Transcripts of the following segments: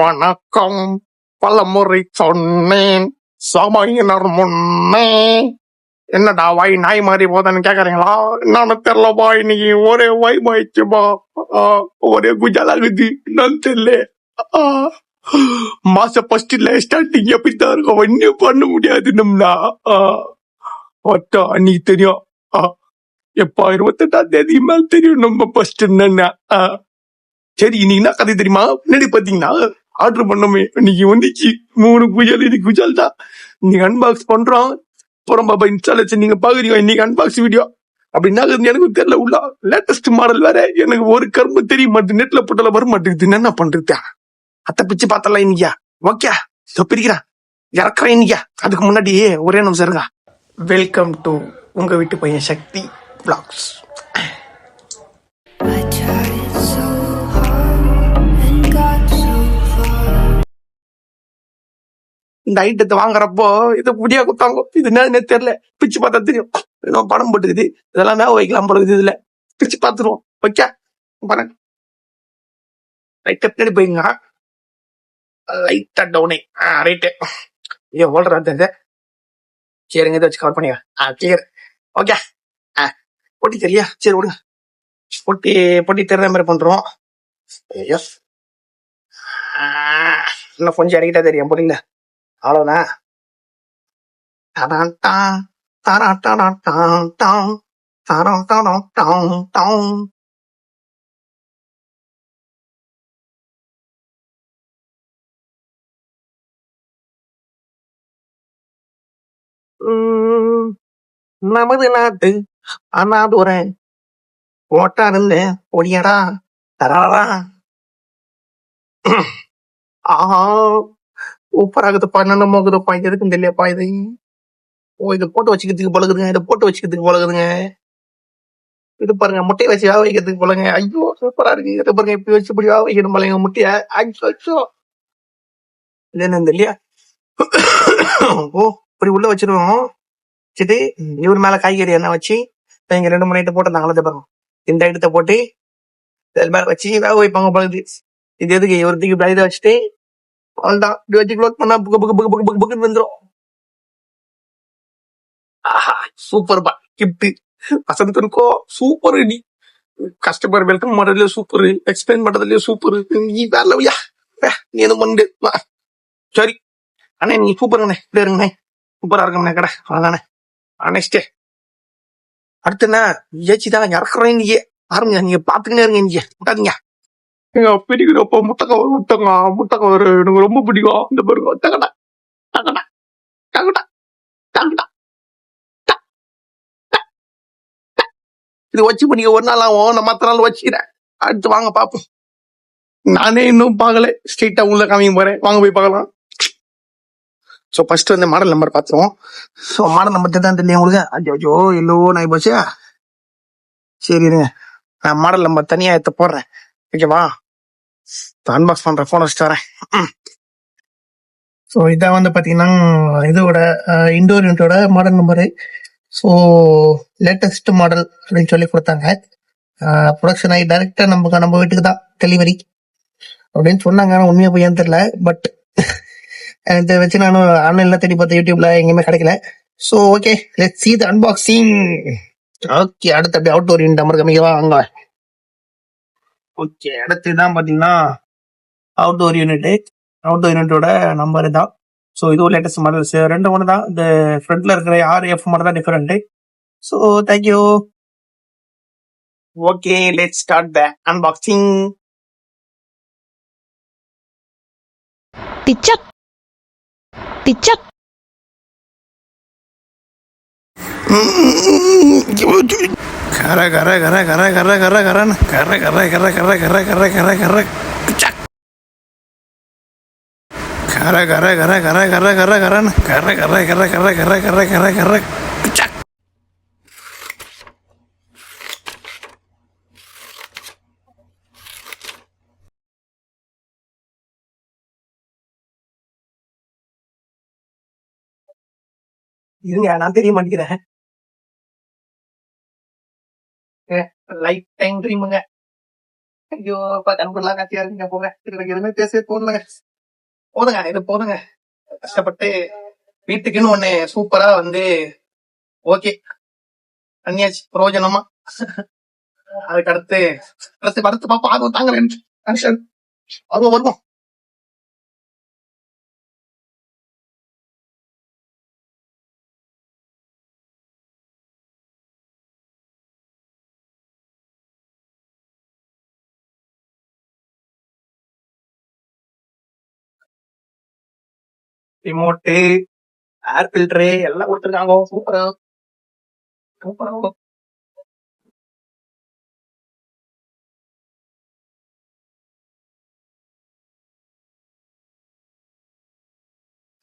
வணக்கம். பலமுறை சொன்னேன். சமையினர் முன்னே. என்னடா வாய் நாய் மாதிரி போதான்னு கேக்குறீங்களா? என்னன்னு தெரியலப்பா இன்னைக்கு ஒரே வாய் மாயிடுச்சுப்பா ஆ, ஒரே குஜாலாகுது என்னன்னு தெரியல. மாச ஃபர்ஸ்ட் ஸ்டார்டிங் எப்படித்தான் இருக்கும்? ஒன்னும் பண்ண முடியாது நம்மளா. ஒட்டா அன்னைக்கு தெரியும். ஆ, எப்பா இருபத்தெட்டாம் தேதி மேல தெரியும் நம்ம ஃபர்ஸ்ட் என்னன்னா. ஆ, சரி இன்னைக்கு என்ன கதை தெரியுமா? முன்னாடி பாத்தீங்கன்னா ஆர்டர் பண்ணோமே. இன்னைக்கு வந்துச்சு. மூணு குஜால் இது குஜால் தான் இன்னைக்கு அன்பாக்ஸ் பண்றோம். அப்புறம் பாபா இன்ஸ்டாலேஷன் நீங்க பாக்குறீங்க. இன்னைக்கு அன்பாக்ஸ் வீடியோ அப்படின்னா எனக்கு தெரியல. உள்ள லேட்டஸ்ட் மாடல் வேற. எனக்கு ஒரு கரும்பு தெரிய மாட்டேங்குது நெட்ல போட்டால வர மாட்டேங்குது. என்ன பண்றது? அத்தை பிச்சு பார்த்தலாம் இன்னைக்கா. ஓகே? சொப்பிருக்கிறான் இறக்குறேன் இன்னைக்கா. அதுக்கு முன்னாடியே ஒரே நிமிஷம் இருக்கா வெல்கம் டு உங்க வீட்டு பையன் சக்தி பிளாக்ஸ் இந்த ஐட்டத்தை வாங்குறப்போ இதை புடியா குத்தாங்க இது என்னன்னு தெரியல. பிச்சு பார்த்தா தெரியும். இன்னும் பணம் போட்டுக்குது. இதெல்லாம் வேக வைக்கலாம் போல இது இதுல. பிச்சு பார்த்துருவோம். ஓகே? பாருங்க. ரைட்டா பின்னாடி போயிங்க லைட்டா டவுனே ஆ ரைட்டு ஐயோ ஓடுறா தெரியுது சரிங்க இதை வச்சு கவர் பண்ணிக்க ஆ கிளியர் ஓகே? ஆ பொட்டி தெரியா? சரி விடுங்க பொட்டி பொட்டி தெரிற மாதிரி பண்றோம். எஸ் இன்னும் கொஞ்சம் இறக்கிட்டா தெரியும் பொட்டிங்களா அவ்வளவுதான்? தடான் டான், தடான் தடான் டான் டான், தடான் தடான் டான் டான். உம், நமது நாட்டு அண்ணாதுரை. ஓட்டா இருந்து ஒடியடா தராடா ஆஹா சூப்பர் ஆகுதுப்பா என்னென்ன போகுதுப்பா இது எதுக்கும் தெரியலப்பா இது ஓ இதை போட்டு வச்சுக்கிறதுக்கு பழகுதுங்க. இதை போட்டு வச்சுக்கிறதுக்கு பழகுதுங்க. இது பாருங்க முட்டையை வச்சு வேக வைக்கிறதுக்கு பழங்க ஐயோ சூப்பரா இருக்கு இதை பாருங்க இப்படி வச்சு இப்படி வேக வைக்கணும் பழங்க முட்டையை. ஐயோ ஐயோ இது என்ன தெரியலையா? ஓ இப்படி உள்ள வச்சிருவோம். வச்சுட்டு இவர் மேல காய்கறி எண்ணெய் வச்சு இப்ப இங்க ரெண்டு மூணு ஐட்டம் போட்டு அதை பாருங்க. இந்த ஐட்டத்தை போட்டு இது மேல வச்சு வேக வைப்பாங்க பழகுது இது எதுக்கு? ஒரு இப்படி இதை வச்சுட்டு அவ்வளவுதான் இப்படி வச்சு க்ளோஸ் பண்ணா புக்கு புக்கு புக்கு புக்கு புக்கு புக்குன்னு வந்துரும் ஆஹா சூப்பர் பா கிஃப்ட் வசந்தனுக்கோ சூப்பர் நீ கஸ்டமர் வெல்கம் பண்றதுலயே சூப்பர் எக்ஸ்பிளைன் பண்றதுலயே சூப்பர் நீ வேற லவ்யா நீ எதுவும் பண்ணு வா. சரி அண்ணே நீ சூப்பருங்கண்ணே இப்படி இருங்கண்ணே சூப்பரா இருக்கண்ணே கடை அவ்வளவுதானே நெக்ஸ்ட் அடுத்து என்ன ஏச்சி தான் இறக்குறேன் நீங்க ஆரம்பிங்க நீங்க பாத்துக்கினே இருங்க நீங்க விட்டாதீங்க எங்க பெரியப்பா முத்தக்கவர் முத்தங்க முத்தக்கவர் எனக்கு ரொம்ப பிடிக்கும். இந்த பாருங்க டகடா டகடா டகடா டகடா இது வச்சு இப்ப நீங்க ஒரு நாள் ஆகும். நான் மற்ற நாள் வச்சுக்கிறேன். அடுத்து வாங்க பாப்போம் நானே இன்னும் பார்க்கல. ஸ்ட்ரெயிட்டா உள்ள காமிக்க போறேன். வாங்க போய் பார்க்கலாம். ஸோ ஃபர்ஸ்ட் வந்து மாடல் நம்பர் பார்த்துருவோம். ஸோ மாடல் நம்பர் தான் தெரியும் உங்களுக்கு. அஜோ எல்லோ நாய் போச்சு? சரி நான் மாடல் நம்பர் தனியாக எடுத்து போடுறேன். ஓகேவா அன்பாக்ஸ் பண்ற போன் வச்சுட்டு வரேன். ஸோ இதான் வந்து பாத்தீங்கன்னா இதோட indoor யூனிட்டோட model number so latest model அப்படின்னு சொல்லி கொடுத்தாங்க. ப்ரொடக்ஷன் ஆகி டைரக்டா நம்ம நம்ம வீட்டுக்கு தான் டெலிவரி அப்படின்னு சொன்னாங்க ஆனால் உண்மையாக போய் தெரியல. பட் இதை வச்சு நானும் ஆன்லைன்ல தேடி பார்த்தேன் யூடியூப்ல எங்கேயுமே கிடைக்கல. So okay let see the unboxing okay அடுத்து அப்படியே அவுட்டோர் யூனிட் நம்பர் கம்மிக்கவா வாங்க. ஓகே அடுத்து தான் பாத்தீங்கன்னா அவுட்டோர் யூனிட் அவுட்டோர் யூனிட்டோட நம்பர் தான். ஸோ இதுவும் லேட்டஸ்ட் மாடல்ஸ் ரெண்டு ஒன்று தான். இந்த ஃப்ரண்ட்ல இருக்கிற ஆர் எஃப் மட்டும் தான் different so thank you okay let start the unboxing திச்சக் திச்சக் கர கர கர கர கர கர கரன் கர கர கர கர கர கர கர கர கர கர கர கர கர கர கரன் கர கர கர கர கர கர கர கர இருங்க நான் தெரிய மாட்டேங்கிறேன் லைஃப் டைம் ட்ரீமுங்க ஐயோ இப்ப கண்கொள்ளா காட்சியா போங்க எனக்கு எதுவுமே பேசவே போதுங்க போதுங்க இது போதுங்க கஷ்டப்பட்டு வீட்டுக்குன்னு ஒண்ணு சூப்பரா வந்து ஓகே பண்ணியாச்சு பிரயோஜனமா அதுக்கு அடுத்து அடுத்து அடுத்து பாப்பா ஆர்வம் தாங்க ஆர்வம் வருவோம் ரிமோட்டு ஏர் ஃபில்டரு எல்லாம் கொடுத்துருக்காங்க. சூப்பரா சூப்பரா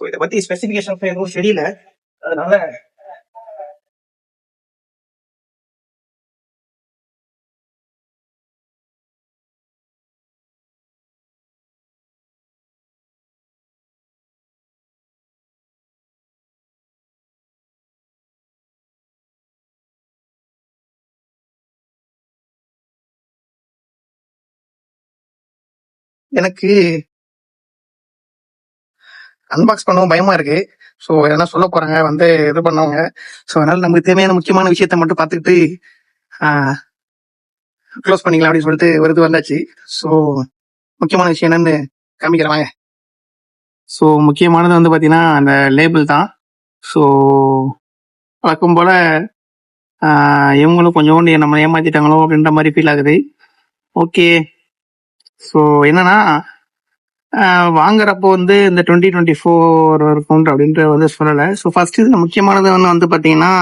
ஸோ இதை பத்தி ஸ்பெசிபிகேஷன் எதுவும் தெரியல. அதனால எனக்கு அன்பாக்ஸ் பண்ணவும் பயமா இருக்கு. ஸோ எதனா சொல்ல போறாங்க வந்து இது பண்ணவங்க. ஸோ அதனால நமக்கு தேவையான முக்கியமான விஷயத்த மட்டும் பார்த்துக்கிட்டு க்ளோஸ் பண்ணிக்கலாம் அப்படின்னு சொல்லிட்டு வருது வந்தாச்சு. ஸோ முக்கியமான விஷயம் என்னன்னு காமிக்கிறேன் ஸோ முக்கியமானது வந்து பார்த்தீங்கன்னா அந்த லேபிள் தான். ஸோ வழக்கம் போல இவங்களும் கொஞ்சோண்டு நம்ம ஏமாத்திட்டாங்களோ அப்படின்ற மாதிரி ஃபீல் ஆகுது. ஓகே ஸோ என்னன்னா வாங்குறப்போ வந்து இந்த டுவெண்ட்டி டுவெண்ட்டி ஃபோர் இருக்கும் அப்படின்ற வந்து சொல்லலை. ஸோ ஃபர்ஸ்ட் இதில் முக்கியமானது வந்து வந்து பார்த்தீங்கன்னா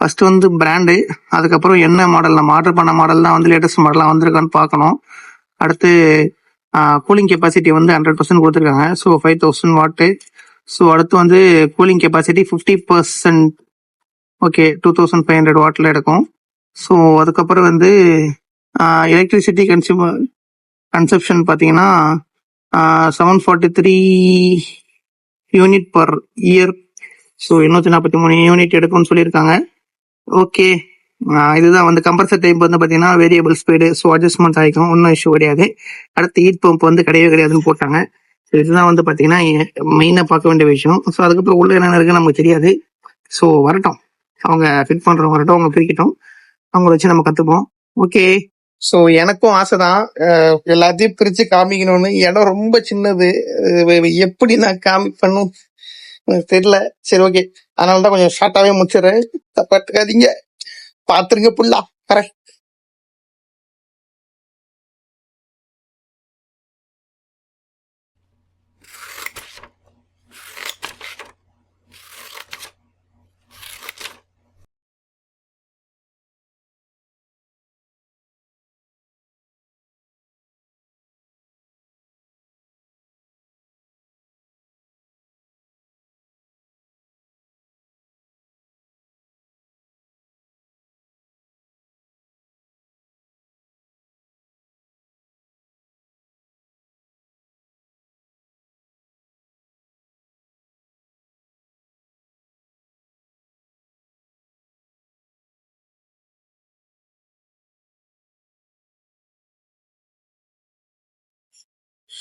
ஃபர்ஸ்ட் வந்து பிராண்டு அதுக்கப்புறம் என்ன மாடல் நம்ம ஆர்டர் பண்ண மாடல் தான் வந்து லேட்டஸ்ட் மாடலாக வந்திருக்கான்னு பார்க்கணும் அடுத்து கூலிங் கெப்பாசிட்டி வந்து ஹண்ட்ரட் பர்சன்ட் கொடுத்துருக்காங்க. So five thousand watt so அடுத்து வந்து cooling capacity fifty percent okay two thousand five hundred வாட்டில் எடுக்கும். ஸோ அதுக்கப்புறம் வந்து எலக்ட்ரிசிட்டி கன்சியூமர் கன்சப்ஷன் பார்த்தீங்கன்னா seven forty three unit per year so எண்ணூற்றி நாற்பத்தி மூணு யூனிட் எடுக்கும்னு சொல்லியிருக்காங்க. ஓகே இதுதான் வந்து கம்ப்ரஸர் டைப் வந்து பார்த்தீங்கன்னா வேரியபிள் ஸ்பீடு ஸோ அட்ஜஸ்ட்மெண்ட் ஆகிக்கும். ஒன்றும் இஷ்யூ கிடையாது. அடுத்து ஹீட் பம்ப் வந்து கிடையவே கிடையாதுன்னு போட்டாங்க. ஸோ இதுதான் வந்து பார்த்தீங்கன்னா மெயினாக பார்க்க வேண்டிய விஷயம். ஸோ அதுக்கப்புறம் உள்ள என்னென்ன இருக்குன்னு நமக்கு தெரியாது. ஸோ வரட்டும். அவங்க ஃபிட் பண்ணுறவங்க வரட்டும். அவங்க பிரிக்கட்டும். அவங்கள வச்சு நம்ம கற்றுப்போம் ஓகே ஸோ எனக்கும் ஆசை தான் எல்லாத்தையும் பிரித்து காமிக்கணும்னு. இடம் ரொம்ப சின்னது. எப்படி நான் காமிப்பேன்னு எனக்கு தெரியல. சரி ஓகே அதனால தான் கொஞ்சம் ஷார்ட்டாகவே முடிச்சிடுறேன். தப்பாட்டுக்காதீங்க பார்த்துருங்க புள்ளா வரேன்.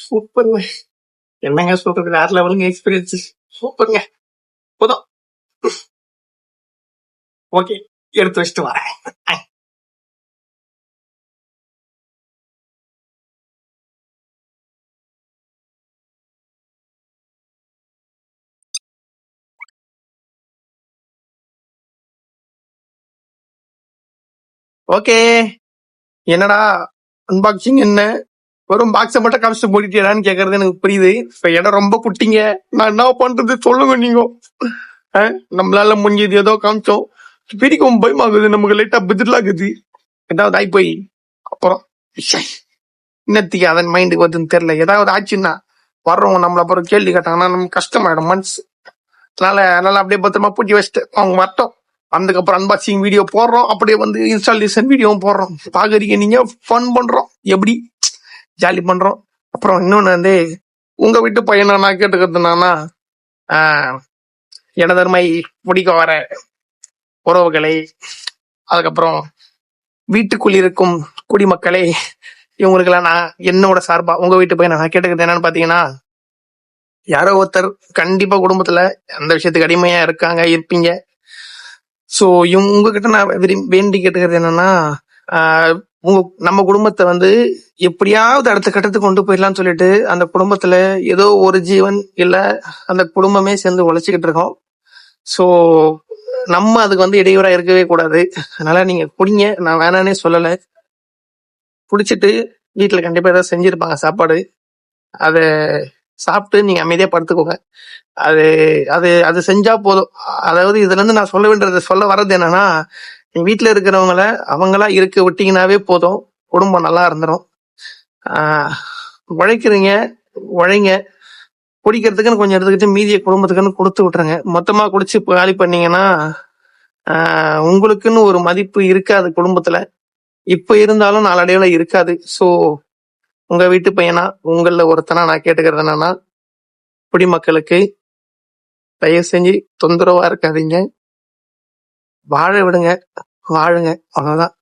சூப்பருங்க. என்னங்க சொல்றது வேற லெவலுங்க எக்ஸ்பீரியன்ஸ் சூப்பருங்க. போதும். ஓகே எடுத்து வச்சுட்டு வரேன். ஓகே. என்னடா அன்பாக்சிங் என்ன? வெறும் பாக்ஸை மட்டும் காமிச்சு மூடிட்டேடான்னு கேக்குறது எனக்கு புரியுது. இப்ப இடம் ரொம்ப குட்டிங்க. நான் என்ன பண்றது? சொல்லுங்க நீங்க. நம்மளால முடிஞ்சது ஏதோ காமிச்சோம். பிரிக்கவும் பயமாகுது நமக்கு லைட்டா பிதிர்லாகுது ஏதாவது ஆகி போய் அப்புறம் இன்னத்துக்கு அதன் மைண்டுக்கு வருதுன்னு தெரியல. ஏதாவது ஆச்சுன்னா வர்றவங்க நம்மள அப்புறம் கேள்வி கேட்டாங்கன்னா நம்ம கஷ்டமாயிடும் மனசு. அதனால அதனால அப்படியே பத்திரமா பூட்டி வச்சுட்டு அவங்க வரட்டும். அதுக்கப்புறம் அன்பாக்சிங் வீடியோ போடுறோம். அப்படியே வந்து இன்ஸ்டாலேஷன் வீடியோவும் போடுறோம். பாக்குறீங்க நீங்க? ஃபன் பண்றோம். எப்படி? ஜாலி பண்றோம். அப்புறம் இன்னொன்னு வந்து உங்க வீட்டு பையனை நான் கேட்டுக்கிறது என்னன்னா ஆஹ், பிடிக்க வர உறவுகளை அதுக்கப்புறம் வீட்டுக்குள் இருக்கும் குடிமக்களே இவங்களுக்கெல்லாம் நான் என்னோட சார்பா உங்க வீட்டு பையனை நான் கேட்டுக்கிறது என்னன்னு பாத்தீங்கன்னா யாரோ ஒருத்தர் கண்டிப்பா குடும்பத்துல அந்த விஷயத்துக்கு அடிமையா இருக்காங்க இருப்பீங்க. ஸோ இவங்க உங்ககிட்ட நான் விரும்பி வேண்டி கேட்டுக்கிறது என்னன்னா உங்க நம்ம குடும்பத்தை வந்து எப்படியாவது அடுத்த கட்டத்துக்கு கொண்டு போயிடலாம்னு சொல்லிட்டு அந்த குடும்பத்துல ஏதோ ஒரு ஜீவன் இல்ல அந்த குடும்பமே சேர்ந்து உழைச்சிக்கிட்டு இருக்கோம். சோ நம்ம அதுக்கு வந்து இடையூறா இருக்கவே கூடாது. அதனால நீங்க குடிங்க. நான் வேணானே சொல்லல. குடிச்சிட்டு வீட்டுல கண்டிப்பா ஏதாவது செஞ்சிருப்பாங்க சாப்பாடு. அதை சாப்பிட்டு நீங்க அமைதியா படுத்துக்கோங்க. அது அது அது செஞ்சா போதும். அதாவது இதுல இருந்து நான் சொல்ல வேண்டியது சொல்ல வர்றது என்னன்னா வீட்டில் இருக்கிறவங்கள அவங்களா இருக்க விட்டிங்கனாவே போதும். குடும்பம் நல்லா இருந்துடும் உழைக்கிறீங்க உழைங்க. குடிக்கிறதுக்குன்னு கொஞ்சம் எடுத்துக்கிட்டு மீதியை குடும்பத்துக்குன்னு கொடுத்து விட்டுருங்க. மொத்தமாக குடிச்சு காலி பண்ணீங்கன்னா உங்களுக்குன்னு ஒரு மதிப்பு இருக்காது குடும்பத்தில். இப்போ இருந்தாலும் நாளடைவில் இருக்காது. ஸோ உங்கள் வீட்டு பையனா உங்களில் ஒருத்தனா நான் கேட்டுக்கிறது என்னன்னா குடிமக்களுக்கு தயவு செஞ்சு தொந்தரவாக இருக்காதீங்க. வாழ விடுங்க வாழுங்க அவ்வளோதான்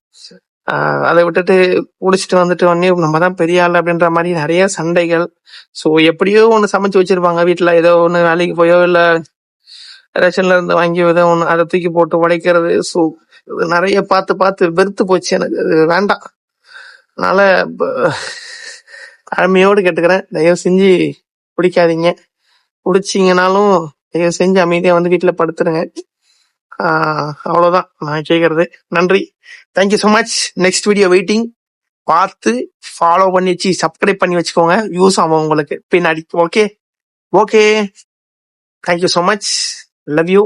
அதை விட்டுட்டு குளிச்சுட்டு வந்துட்டு உடனே நம்ம தான் பெரிய ஆள் அப்படின்ற மாதிரி நிறைய சண்டைகள். ஸோ எப்படியோ ஒன்று சமைச்சு வச்சிருப்பாங்க வீட்டில். ஏதோ ஒன்று வேலைக்கு போயோ இல்லை ரேஷன்ல இருந்து வாங்கி ஏதோ ஒன்று அதை தூக்கி போட்டு உடைக்கிறது. ஸோ நிறைய பார்த்து பார்த்து வெறுத்து போச்சு எனக்கு. அது வேண்டாம். அதனால ப- அருமையோடு கேட்டுக்கிறேன். தயவு செஞ்சு குடிக்காதீங்க. குடிச்சீங்கனாலும் தயவு செஞ்சு அமைதியாக வந்து வீட்டில் படுத்துருங்க. அவ்வளோதான் நான் கேட்கறது நன்றி. Thank you so much next video waiting பார்த்து ஃபாலோ பண்ணி வச்சு சப்ஸ்கிரைப் பண்ணி வச்சுக்கோங்க. யூஸ் ஆகும் உங்களுக்கு. பின்னாடி. Okay okay thank you so much love you